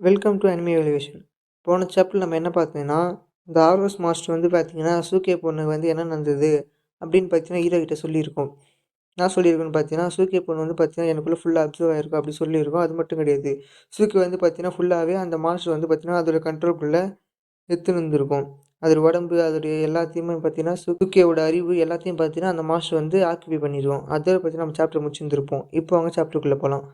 Welcome to anime evolution போன chapter நம்ம என்ன பார்த்தீங்கன்னா இந்த ஆர்வஸ் மாஸ்டர் வந்து பார்த்தீங்கன்னா சூக்கே பொண்ணு வந்து என்ன நடந்தது அப்படின்னு பார்த்தீங்கன்னா ஹீரோ கிட்ட சொல்லியிருக்கோம். நான் சொல்லியிருக்கேன்னு பார்த்தீங்கன்னா சூக்கே பொண்ணு வந்து பார்த்தீங்கன்னா எனக்குள்ளே ஃபுல்லாக அப்சர்வ் ஆயிருக்கும் அப்படி சொல்லியிருக்கோம். அது மட்டும் கிடையாது. சூக்கே வந்து பார்த்தீங்கன்னா ஃபுல்லாகவே அந்த மாஸ்டர் வந்து பார்த்தீங்கன்னா அதோட கண்ட்ரோல்குள்ளே எடுத்துன்னு இருந்திருக்கும் அதோட உடம்பு அதோடைய எல்லாத்தையுமே பார்த்தீங்கன்னா சுக்கியோட அறிவு எல்லாத்தையும் பார்த்தீங்கன்னா அந்த மாஸ்டர் வந்து ஆக்குபை பண்ணிடுவோம். அதோட பார்த்தீங்கன்னா நம்ம சாப்டர் முடிச்சிருந்துருப்போம். இப்போ அவங்க சாப்டருக்குள்ளே போகலாம்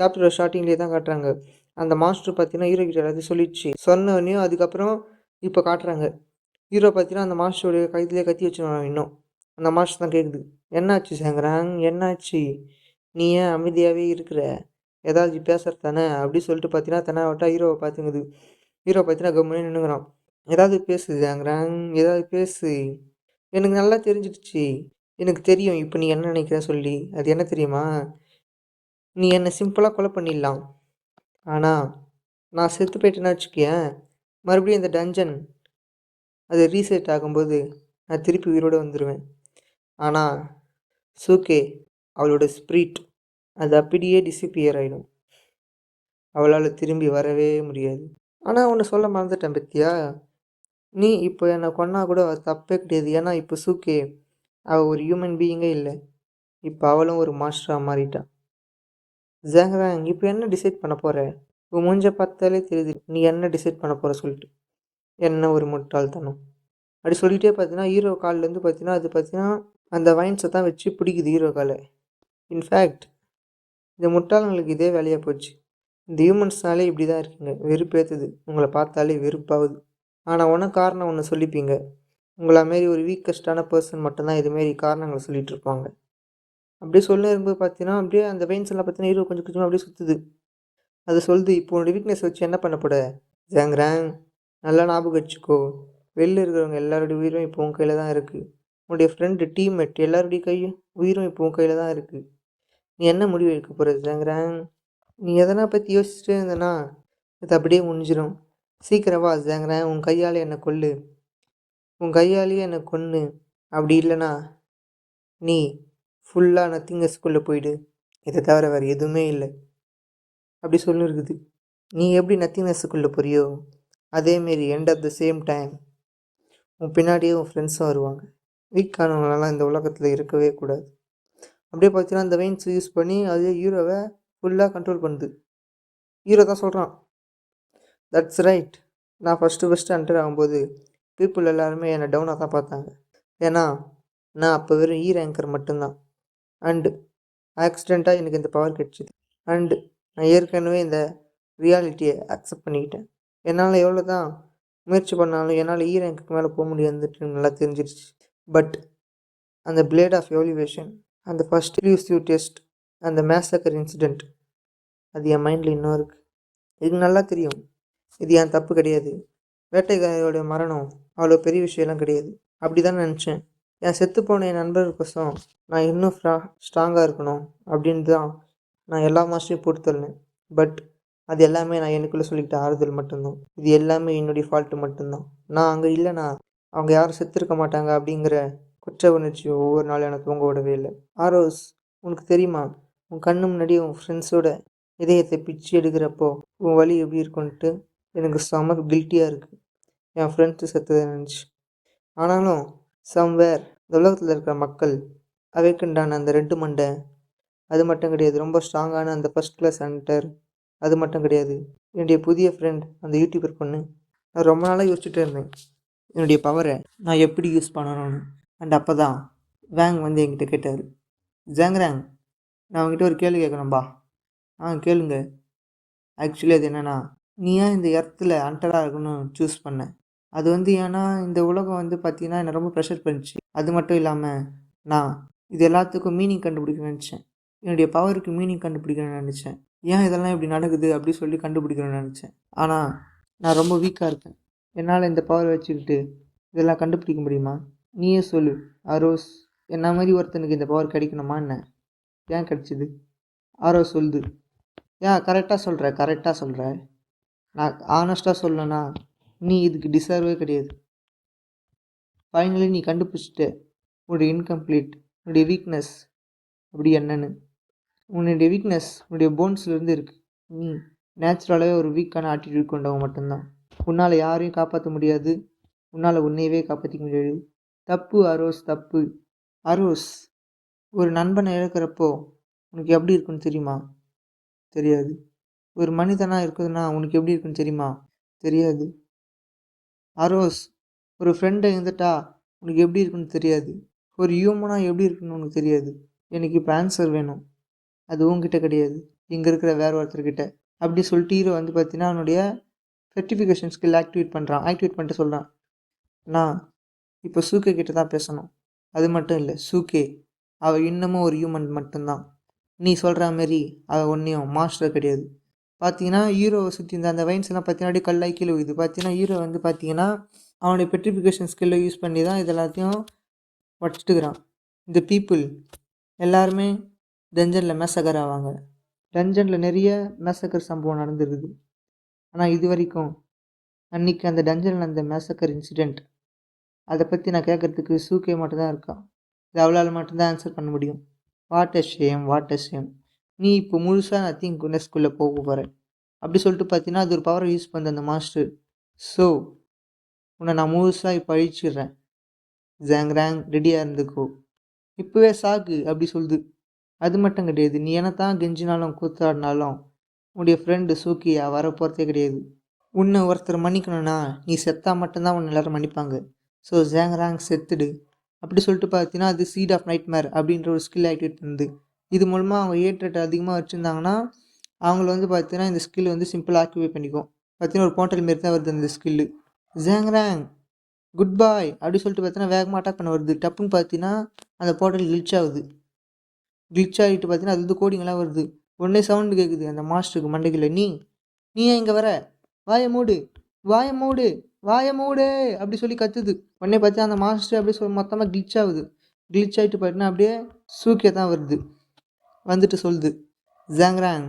சாப்டரோட ஸ்டார்டிங்லேயே தான் காட்டுறாங்க. அந்த மாஸ்டர் பார்த்தீங்கன்னா ஹீரோ கிட்ட எல்லாத்தையும் சொல்லிடுச்சு. சொன்னவனையும் அதுக்கப்புறம் இப்போ காட்டுறாங்க. ஹீரோ பார்த்தீங்கன்னா அந்த மாஸ்டருடைய கைதிலே கத்தி வச்சுருவான் இன்னும். அந்த மாஸ்டர் தான் கேட்குது என்னாச்சு சேங்கராங்? என்னாச்சு? நீ ஏன் அமைதியாகவே இருக்கிற? ஏதாவது பேசுறது தானே? அப்படி சொல்லிட்டு பார்த்தீங்கன்னா தன்னாவட்டா ஹீரோவை பார்த்துங்குது ஹீரோ பார்த்தீங்கன்னா கம்முன்னு நின்றுங்கிறான் ஏதாவது பேசு சேங்கராங். ஏதாவது பேசு. எனக்கு நல்லா தெரிஞ்சிடுச்சு. எனக்கு தெரியும். இப்போ நீ என்ன நினைக்கிற சொல்லி. அது என்ன தெரியுமா? நீ என்னை சிம்பிளாக கொலை பண்ணிடலாம். ஆனால் நான் செத்து போயிட்டேன்னா வச்சுக்கேன் மறுபடியும் இந்த டஞ்சன் அது ரீசெட் ஆகும்போது நான் திருப்பி உயிரோடு வந்துடுவேன் ஆனால் சூகே அவளோட ஸ்பிரிட் அது அப்படியே டிசிப்பியர் ஆகிடும் அவளால் திரும்பி வரவே முடியாது. ஆனால் ஒன்று சொல்ல மறந்துட்டேன் பத்தியா? நீ இப்போ என்னை கொன்னா கூட தப்பே கிடையாது. ஏன்னா இப்போ சூகே அவள் ஒரு ஹியூமன் பீயிங்கே இல்லை. இப்போ அவளும் ஒரு மாஸ்டராக மாறிட்டான் ஜாங்ராங் இப்போ என்ன டிசைட் பண்ண போகிற உன் மூஞ்ச பார்த்தாலே தெரியுது. நீ என்ன டிசைட் பண்ண போகிற சொல்லிட்டு. என்ன ஒரு முட்டாள்தனம். அப்படி சொல்லிகிட்டே பார்த்தீங்கன்னா ஹீரோ கால்லேருந்து பார்த்தீங்கன்னா அது பார்த்தீங்கன்னா அந்த வைன்ஸை தான் வச்சு பிடிக்குது ஹீரோ காலை இன்ஃபேக்ட் இந்த முட்டாளங்களுக்கு இதே வேலையாக போச்சு. இந்த ஹியூமன்ஸ்னாலே இப்படி தான் இருக்குங்க. வெறுப்பேற்றுது உங்களை பார்த்தாலே வெறுப்பாகுது. ஆனால் ஒன்றும் காரணம் ஒன்று சொல்லிப்பீங்க. உங்களை மாரி ஒரு வீக்கஸ்டான பர்சன் மட்டும்தான் இதுமாரி காரணங்களை சொல்லிகிட்டு இருப்பாங்க. அப்படியே சொல்ல இருக்கும்போது பார்த்தீங்கன்னா அப்படியே அந்த வெயின்ஸ் எல்லாம் பார்த்தீங்கன்னா ஹீரோ கொஞ்சம் கொஞ்சமாக அப்படியே சுற்றுது அது சொல்லுது இப்போ உன்னோட வீக்னஸ் வச்சு என்ன பண்ண போட ஜாங்கிறாங் நல்லா ஞாபகம் வச்சுக்கோ. வெளில இருக்கிறவங்க எல்லாருடைய உயிரும் இப்போ உன் கையில் தான் இருக்குது உன்னுடைய ஃப்ரெண்டு டீம்மேட் எல்லாருடைய கையும் உயிரும் இப்போ உன் கையில் தான் இருக்குது நீ என்ன முடிவு எடுக்க போகிறது ஜாங்கிறாங் நீ எதனா பற்றி யோசிச்சுட்டே இருந்தனா இது அப்படியே முடிஞ்சிடும் சீக்கிரம் வா உன் கையால் என்னை கொல்லு. உன் கையாலேயே என்னை கொன்று அப்படி இல்லைனா நீ ஃபுல்லாக நத்திங்கஸ்குள்ளே போயிடு. இதை தவிர வேறு எதுவுமே இல்லை. அப்படி சொல்லியிருக்குது நீ எப்படி நத்திங்னஸ்ஸுக்குள்ளே போறியோ? அதேமாரி end of the same time உன் பின்னாடியே உன் ஃப்ரெண்ட்ஸும் வருவாங்க. வீக்கானவங்களெல்லாம் இந்த உலகத்தில் இருக்கவே கூடாது. அப்படியே பார்த்தீங்கன்னா அந்த வெயின்ஸ் யூஸ் பண்ணி அதே ஹீரோவை ஃபுல்லாக கண்ட்ரோல் பண்ணுது. ஹீரோ தான் சொல்கிறான் தட்ஸ் ரைட் நான் ஃபஸ்ட்டு ஃபஸ்ட்டு என்டர் ஆகும்போது பீப்புள் எல்லாருமே என்னை டவுனாக தான் பார்த்தாங்க. ஏன்னா நான் அப்போ வெறும் ஈ ரேங்கர் மட்டும்தான். அண்டு. ஆக்சிடெண்ட்டாக எனக்கு இந்த பவர் கிடச்சிது. அண்டு. நான் ஏற்கனவே இந்த ரியாலிட்டியை அக்செப்ட் பண்ணிக்கிட்டேன். என்னால் எவ்வளோ தான் முயற்சி பண்ணாலும் என்னால் ஈ ரேங்க்கு மேலே போக முடியாதுன்ட்டு நல்லா தெரிஞ்சிருச்சு. பட் அந்த பிளேட் ஆஃப் எவல்யூவேஷன் அந்த ஃபஸ்ட் யூ டெஸ்ட் அந்த மேசக்கர் இன்சிடெண்ட் அது என் மைண்டில் இன்னும் இருக்குது இதுக்கு நல்லா தெரியும். இது என் தப்பு கிடையாது. வேட்டைக்காரியோடைய மரணம் அவ்வளோ பெரிய விஷயம்லாம் கிடையாது. அப்படி தான் நினச்சேன். என் செத்துப்போன என் நண்பருக்கோசம் நான் இன்னும் ஃப்ரா ஸ்ட்ராங்காக இருக்கணும் அப்படின்னு தான் நான் எல்லா மாஸ்டரையும் போட்டு தரேன் பட் அது எல்லாமே நான் எனக்குள்ளே சொல்லிக்கிட்ட ஆறுதல் மட்டும்தான். இது எல்லாமே என்னுடைய ஃபால்ட்டு மட்டும்தான். நான் அங்கே இல்லைனா அவங்க யாரும் செத்துருக்க மாட்டாங்க அப்படிங்கிற குற்ற உணர்ச்சி ஒவ்வொரு நாளும் எனக்கு தூங்க விடவே இல்லை. ஆரோஸ் உனக்கு தெரியுமா? உன் கண்ணு முன்னாடி உன் ஃப்ரெண்ட்ஸோட இதயத்தை பிச்சு எடுக்கிறப்போ உன் வழி எப்படி இருக்குன்ட்டு எனக்கு செம கில்ட்டியாக இருக்குது என் ஃப்ரெண்ட்ஸு செத்ததை நினச்சி. ஆனாலும் சம்வேர் இந்த உலகத்தில் இருக்கிற மக்கள் அவைக்குண்டான அந்த ரெண்டு மண்டை அது மட்டும் கிடையாது. ரொம்ப ஸ்ட்ராங்கான அந்த ஃபஸ்ட் கிளாஸ் சென்டர் அது மட்டும் கிடையாது. என்னுடைய புதிய ஃப்ரெண்ட் அந்த யூடியூபர் பொண்ணு நான் ரொம்ப நாளாக யோசிச்சுட்டே இருந்தேன். என்னுடைய பவரை நான் எப்படி யூஸ் பண்ணணும்னு. அண்ட் அப்போ தான் வேங் வந்து என்கிட்ட கேட்டார். ஜாங்ராங் நான் உங்ககிட்ட ஒரு கேள்வி கேட்கணும்பா? ஆ கேளுங்க. ஆக்சுவலி அது என்னென்னா நீ ஏன் இந்த இடத்துல அண்டராக இருக்கணும்னு சூஸ் பண்ண? அது வந்து ஏன்னா இந்த உலகம் வந்து பார்த்திங்கன்னா என்னை ரொம்ப ப்ரெஷர் பண்ணிச்சு. அது மட்டும் இல்லாமல் நான் இது எல்லாத்துக்கும் மீனிங் கண்டுபிடிக்கணும்னு நினச்சேன். என்னுடைய பவருக்கு மீனிங் கண்டுபிடிக்கணும்னு நினச்சேன். ஏன் இதெல்லாம் இப்படி நடக்குது அப்படின்னு சொல்லி கண்டுபிடிக்கணும்னு நினச்சேன். ஆனால் நான் ரொம்ப வீக்காக இருக்கேன். என்னால் இந்த பவர் வச்சுக்கிட்டு இதெல்லாம் கண்டுபிடிக்க முடியுமா? நீயே சொல்லு. அரோஸ் என்ன மாதிரி ஒருத்தனுக்கு இந்த பவர் கிடைக்கணுமா என்ன? ஏன் கிடைச்சிது? ஆரோ சொல்லுது. ஏன் கரெக்டாக சொல்கிற கரெக்டாக சொல்கிற நான் ஆனஸ்ட்டாக சொல்லணும்னா நீ இதுக்கு டிசர்வே கிடையாது. ஃபைனலி நீ கண்டுபிடிச்சிட்ட. உன்னுடைய இன்கம்ப்ளீட் உன்னுடைய வீக்னஸ் அப்படி என்னன்னு. உன்னுடைய வீக்னஸ் உன்னுடைய போன்ஸ்லேருந்து இருக்குது நீ நேச்சுரலாகவே ஒரு வீக்கான ஆட்டிடியூட் கொண்டவன் மட்டும்தான். உன்னால் யாரையும் காப்பாற்ற முடியாது. உன்னால் உன்னையவே காப்பாற்றிக்க முடியாது. தப்பு அரோஸ் தப்பு. அரோஸ் ஒரு நண்பனை இழக்கிறப்போ உனக்கு எப்படி இருக்குன்னு தெரியுமா? தெரியாது. ஒரு மனிதனாக இருக்குதுன்னா உனக்கு எப்படி இருக்குன்னு தெரியுமா? தெரியாது. அரோஸ் ஒரு ஃப்ரெண்டை இருந்துட்டா உனக்கு எப்படி இருக்குன்னு தெரியாது. ஒரு ஹியூமனாக எப்படி இருக்குன்னு உனக்கு தெரியாது. எனக்கு இப்போ ஆன்சர் வேணும். அது உங்ககிட்ட கிடையாது. இங்கே இருக்கிற வேற ஒருத்தர்கிட்ட. அப்படி சொல்லிட்டு ஹீரோ வந்து பார்த்தீங்கன்னா அவனுடைய சர்டிஃபிகேஷன் ஸ்கில் ஆக்டிவேட் பண்ணுறான் ஆக்டிவேட் பண்ணிட்டு சொல்கிறான் நான் இப்போ சூக்கே கிட்ட தான் பேசணும். அது மட்டும் இல்லை சூக்கே அவள் இன்னமும் ஒரு ஹியூமன் மட்டும்தான். நீ சொல்கிற மாரி அவள் ஒன்றையும் மாஸ்டர் கிடையாது. பார்த்தீங்கன்னா ஹீரோவை சுற்றி இந்த அந்த வைன்ஸ் எல்லாம் பார்த்தீங்கன்னா அப்படியே கல்லாய் கீழே விழுது. பார்த்தீங்கன்னா ஹீரோ வந்து பார்த்தீங்கன்னா அவனுடைய பெட்ரிஃபிகேஷன் ஸ்கில்லை யூஸ் பண்ணி தான் இது எல்லாத்தையும் உடச்சிட்டுக்கிறான் இந்த பீப்புள் எல்லாருமே டஞ்சனில் மெசகர் ஆவாங்க. டஞ்சனில் நிறைய மெசக்கர் சம்பவம் நடந்துருக்குது. ஆனால் இது வரைக்கும் அன்றைக்கி அந்த டஞ்சனில் அந்த மேசக்கர் இன்சிடெண்ட் அதை பற்றி நான் கேட்குறதுக்கு சூக்கே மட்டும்தான் இருக்கான் இது அவளால் மட்டும்தான் ஆன்சர் பண்ண முடியும். What a shame what a shame நீ இப்போ முழுசாக நான் திங்க் குன்னஸ்குள்ளே போக போகிறேன் அப்படி சொல்லிட்டு பார்த்தீங்கன்னா அது ஒரு பவரை யூஸ் பண்ண அந்த மாஸ்டர் ஸோ உன்னை நான் முழுசாக இப்போ அழிச்சிடுறேன் ஜாங் ரேங் ரெடியாக இருந்துக்கோ. இப்போவே சாக்கு அப்படி சொல்லுது. அது மட்டும் கிடையாது. நீ என்ன தான் கெஞ்சினாலும் கூத்தாடினாலும் உன்னுடைய ஃப்ரெண்டு சூக்கியா வர போகிறதே கிடையாது. உன்னை ஒருத்தர் மன்னிக்கணும்னா நீ செத்தா மட்டும்தான் உன்னை எல்லாரும் மன்னிப்பாங்க. So Jong ரேங் செத்துடு. அப்படி சொல்லிட்டு பார்த்தீங்கன்னா அது சீட் ஆஃப் நைட் மேர் அப்படின்ற ஒரு ஸ்கில் ஆக்டிவேட் பண்ணுது. இது மூலமாக அவங்க ஏட் அதிகமாக வச்சுருந்தாங்கன்னா அவங்கள வந்து பார்த்தீங்கன்னா இந்த ஸ்கில் வந்து சிம்பிளாக ஆக்டிவேட் பண்ணிக்கும். பார்த்தீங்கன்னா ஒரு போர்ட்டல் மாரி தான் வருது அந்த ஸ்கில்லு ஜேங்ராங் குட் பாய் அப்படி சொல்லிட்டு பார்த்தீங்கன்னா வேகமாக அட்டாக் பண்ண வருது. டப்புன்னு பார்த்தீங்கன்னா அந்த போர்ட்டல் கிளிச் ஆகுது. கிளிச் ஆகிட்டு பார்த்தீங்கன்னா அது வந்து கோடிங்கெல்லாம் வருது. உடனே சவுண்டு கேட்குது அந்த மாஸ்டருக்கு மண்டைக்குள்ள. நீ நீ ஏன் இங்கே வர? வாய மூடு வாய மூடு வாய மூடு அப்படி சொல்லி கத்துது. உடனே பார்த்தா அந்த மாஸ்டர் அப்படியே மொத்தமாக கிளிச் ஆகுது. கிளிச் ஆகிட்டு பார்த்தீங்கன்னா அப்படியே சூக்கிய தான் வருது. வந்துட்டு சொல்லுது. ஜாங்ராங்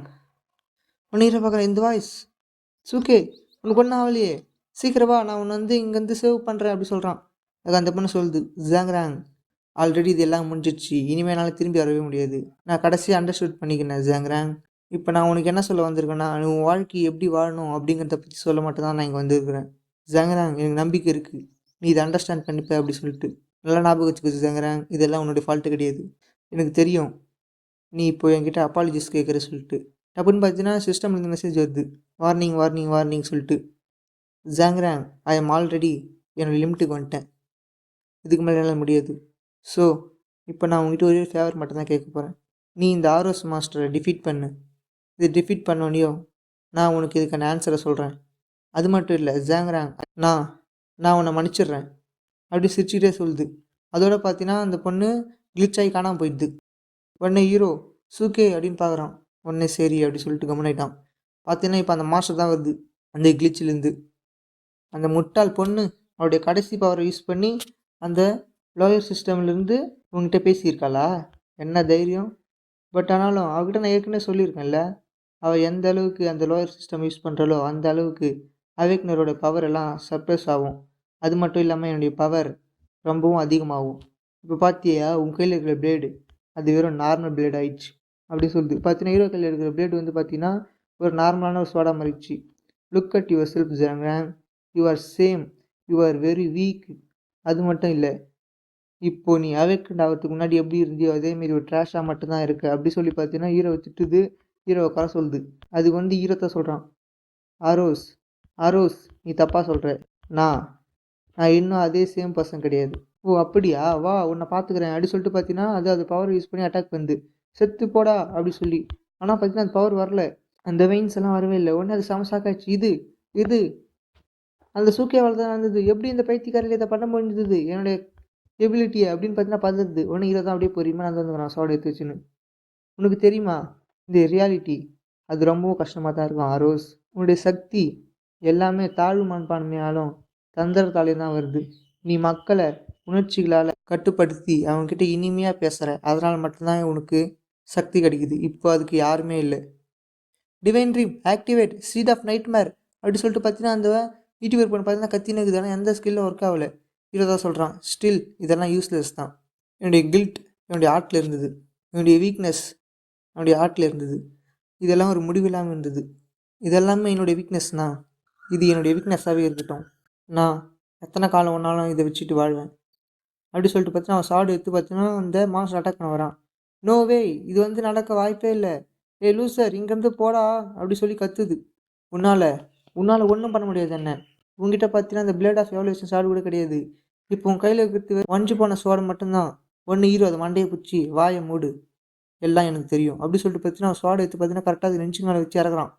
உன்னை பார்க்குறேன் இந்த வாய்ஸ் சுகே உனக்கு ஒன்றும் ஆகலையே சீக்கிரவா நான் உன்னை வந்து இங்கேருந்து சேவ் பண்ணுறேன் அப்படி சொல்கிறான் அது அந்த பொண்ணு சொல்லுது ஜாங்ராங் ஆல்ரெடி இது எல்லாம் முடிஞ்சிடுச்சு. இனிமேல் என்னால் திரும்பி வரவே முடியாது. நான் கடைசியாக அண்டர்ஸ்டூட் பண்ணிக்கினேன் ஜாங்ராங் இப்போ நான் உனக்கு என்ன சொல்ல வந்திருக்கேன்னா உன் வாழ்க்கை எப்படி வாழணும் அப்படிங்கிறத பற்றி சொல்ல மட்டும் தான் நான் இங்கே வந்திருக்கிறேன். ஜாங்ராங் எனக்கு நம்பிக்கை இருக்குது நீ இதை அண்டர்ஸ்டாண்ட் பண்ணிப்ப அப்படி சொல்லிட்டு. நல்லா ஞாபகம் வச்சுக்கோ ஜாங்ராங் இதெல்லாம் உன்னுடைய ஃபால்ட்டு கிடையாது. எனக்கு தெரியும். நீ இப்போ என்கிட்ட அப்பாலஜிஸ் கேட்குற சொல்லிட்டு. டப்புன்னு பார்த்தீங்கன்னா சிஸ்டம்லேருந்து மெசேஜ் வருது. வார்னிங் வார்னிங் வார்னிங் சொல்லிட்டு. ஜாங்ராங் ஐ எம் ஆல்ரெடி என்னோடய லிமிட்டுக்கு வந்துட்டேன். இதுக்கு மேலே என்னால் முடியாது. ஸோ இப்போ நான் உங்ககிட்ட ஒரே ஃபேவர் மட்டும் தான் கேட்க போகிறேன் நீ இந்த ஆர்எஸ் மாஸ்டரை டிஃபீட் பண்ணு. இது டிஃபீட் பண்ணோனையோ நான் உனக்கு இதுக்கான ஆன்சரை சொல்கிறேன் அது மட்டும் இல்லை ஜாங்ராங் நான் நான் உன்னை மன்னிச்சிடுறேன். அப்படி சிரிச்சுக்கிட்டே சொல்லுது. அதோட பார்த்தீங்கன்னா அந்த பொண்ணு கிளிச் ஆகி காணாமல் போயிடுது. உடனே ஹீரோ சூக்கே அப்படின்னு பார்க்குறான். உடனே சரி அப்படி சொல்லிட்டு கம்முனாயிட்டான் பார்த்தீங்கன்னா இப்போ அந்த மாஸ்டர் தான் வருது. அந்த கிளிச்சிலேருந்து அந்த முட்டாள் பொண்ணு அவருடைய கடைசி பவரை யூஸ் பண்ணி அந்த லோயர் சிஸ்டம்லேருந்து உங்ககிட்ட பேசியிருக்காளா? என்ன தைரியம்? பட் ஆனாலும் அவகிட்ட நான் ஏற்கனவே சொல்லியிருக்கேன்ல அவள் எந்த அளவுக்கு அந்த லோயர் சிஸ்டம் யூஸ் பண்ணுறாளோ அந்த அளவுக்கு அவேக்னரோட பவர் எல்லாம் சப்ரஸ் ஆகும். அது மட்டும் இல்லாமல் என்னுடைய பவர் ரொம்பவும் அதிகமாகும். இப்போ பார்த்தியா உன் கையில் இருக்கிற பிளேடு அது வெறும் நார்மல் பிளேட் ஆயிடுச்சு. அப்படி சொல்லுது. பார்த்தீங்கன்னா ஹீரோ கையில் இருக்கிற பிளேடு வந்து பார்த்தீங்கன்னா ஒரு நார்மலான ஒரு சோடா மாறிடுச்சு look at yourself ஜாங்ராங் you are same you are very weak அது மட்டும் இல்லை. இப்போ நீ அவேக்கண்ட் ஆகிறதுக்கு முன்னாடி எப்படி இருந்தியோ அதேமாரி ஒரு ட்ராஷாக மட்டும்தான் இருக்கு. அப்படி சொல்லி பார்த்தீங்கன்னா ஹீரோவை திட்டுது. ஹீரோவை குறை சொல்லுது. அது வந்து ஹீரோத்தை சொல்கிறான் ஆரோஸ் ஆரோஸ் நீ தப்பாக சொல்கிற நான் நான் இன்னும் அதே சேம் பர்சன் கிடையாது. ஓ அப்படியா? வா உன்னை பார்த்துக்கிறேன் அப்படி சொல்லிட்டு பார்த்தீங்கன்னா அது அது பவர் யூஸ் பண்ணி அட்டாக் பண்ணுது செத்து போடா அப்படி சொல்லி. ஆனால் பார்த்தீங்கன்னா அந்த பவர் வரல. அந்த வெயின்ஸ் எல்லாம் வரவே இல்லை. உடனே அது சமசாக்காச்சு இது இது. அந்த சூக்கிய தான் நடந்தது. எப்படி இந்த பைத்தியக்காரில் இதை பண்ண முடிஞ்சது? என்னுடைய எபிலிட்டியை அப்படின்னு பார்த்தீங்கன்னா பதறது. உடனே இதை தான் அப்படியே பொறியுமா நான் வந்து நான் சோட எடுத்து வச்சுன்னு. உனக்கு தெரியுமா? இந்த ரியாலிட்டி அது ரொம்பவும் கஷ்டமாக தான் இருக்கும். ஆரோஸ் உன்னுடைய சக்தி எல்லாமே தாழ்வு மண்பான்மையாலும் தந்திரத்தாலே தான் வருது. நீ மக்களை உணர்ச்சிகளால் கட்டுப்படுத்தி அவங்கக்கிட்ட இனிமையாக பேசுகிற அதனால் மட்டும்தான் உனக்கு சக்தி கிடைக்குது. இப்போ அதுக்கு யாருமே இல்லை. Divine dream activate seat of nightmare அப்படி சொல்லிட்டு பார்த்தீங்கன்னா அந்த யூடியூபர் பண்ண பார்த்தீங்கன்னா கத்தின்னு இருக்குது ஆனால் எந்த ஸ்கில்லும் ஒர்க் ஆகலை. ஹீரோ தான் சொல்கிறான் ஸ்டில் இதெல்லாம் யூஸ்லெஸ் தான். என்னுடைய கில்ட் என்னுடைய ஆர்ட்டில் இருந்தது. என்னுடைய வீக்னஸ் என்னுடைய ஆர்ட்டில் இருந்தது. இதெல்லாம் ஒரு முடிவில்லாமல் இருந்தது. இதெல்லாமே என்னுடைய வீக்னஸ்ண்ணா இது என்னுடைய வீக்னஸாகவே இருக்கட்டும். நான் எத்தனை காலம் ஒன்றாலும் இதை வச்சுட்டு வாழ்வேன். அப்படி சொல்லிட்டு பார்த்தீங்கன்னா அவன் சாடு எடுத்து பார்த்தீங்கன்னா அந்த மாஸ்டர் அட்டாக் பண்ண வரான். நோ வே இது வந்து நடக்க வாய்ப்பே இல்லை. ஏ லூசர் இங்கேருந்து போடா அப்படி சொல்லி கத்துது. உன்னால். உன்னால் ஒன்றும் பண்ண முடியாது என்ன. உங்ககிட்ட பார்த்தீங்கன்னா அந்த பிளேட் ஆஃப் எவல்யூஷன் சாடு கூட கிடையாது. இப்போ உன் கையில் இருக்கிறது வஞ்சி போன சோடு மட்டும்தான். ஒன்று ஈரோ அதை மண்டையை பிடிச்சி வாயை மூடு. எல்லாம் எனக்கு தெரியும். அப்படி சொல்லிட்டு பார்த்தீங்கன்னா அவன் சோடை எடுத்து பார்த்தீங்கன்னா கரெக்டாக அது நெஞ்சு மேலே வச்சு இறக்குறான்.